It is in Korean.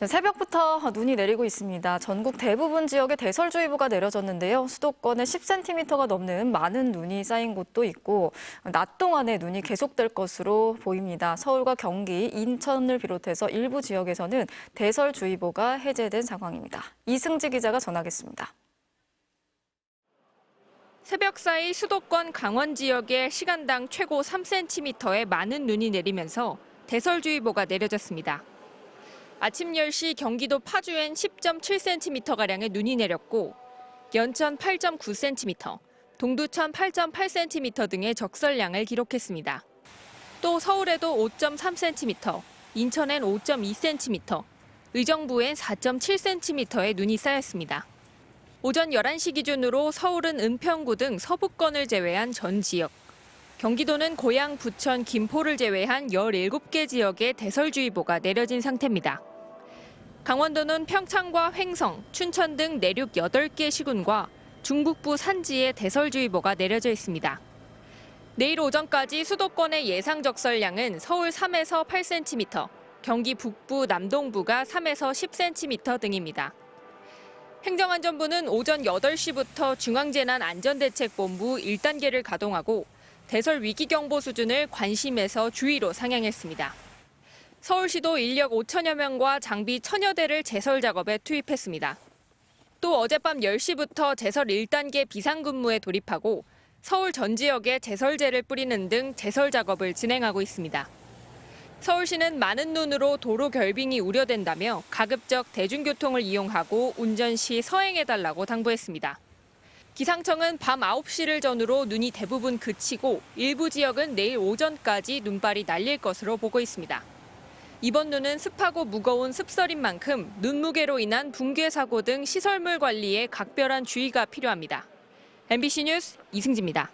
네, 새벽부터 눈이 내리고 있습니다. 전국 대부분 지역에 대설주의보가 내려졌는데요. 수도권에 10cm가 넘는 많은 눈이 쌓인 곳도 있고 낮 동안에 눈이 계속될 것으로 보입니다. 서울과 경기, 인천을 비롯해서 일부 지역에서는 대설주의보가 해제된 상황입니다. 이승지 기자가 전하겠습니다. 새벽 사이 수도권 강원 지역에 시간당 최고 3cm의 많은 눈이 내리면서 대설주의보가 내려졌습니다. 아침 10시 경기도 파주엔 10.7cm가량의 눈이 내렸고 연천 8.9cm, 동두천 8.8cm 등의 적설량을 기록했습니다. 또 서울에도 5.3cm, 인천엔 5.2cm, 의정부엔 4.7cm의 눈이 쌓였습니다. 오전 11시 기준으로 서울은 은평구 등 서부권을 제외한 전 지역, 경기도는 고양, 부천, 김포를 제외한 17개 지역에 대설주의보가 내려진 상태입니다. 강원도는 평창과 횡성, 춘천 등 내륙 8개 시군과 중북부 산지에 대설주의보가 내려져 있습니다. 내일 오전까지 수도권의 예상 적설량은 서울 3에서 8cm, 경기 북부, 남동부가 3에서 10cm 등입니다. 행정안전부는 오전 8시부터 중앙재난안전대책본부 1단계를 가동하고 대설 위기 경보 수준을 관심에서 주의로 상향했습니다. 서울시도 인력 5천여 명과 장비 천여 대를 제설 작업에 투입했습니다. 또 어젯밤 10시부터 제설 1단계 비상근무에 돌입하고 서울 전 지역에 제설제를 뿌리는 등 제설 작업을 진행하고 있습니다. 서울시는 많은 눈으로 도로 결빙이 우려된다며 가급적 대중교통을 이용하고 운전 시 서행해달라고 당부했습니다. 기상청은 밤 9시를 전후로 눈이 대부분 그치고 일부 지역은 내일 오전까지 눈발이 날릴 것으로 보고 있습니다. 이번 눈은 습하고 무거운 습설인 만큼 눈무게로 인한 붕괴 사고 등 시설물 관리에 각별한 주의가 필요합니다. MBC 뉴스 이승지입니다.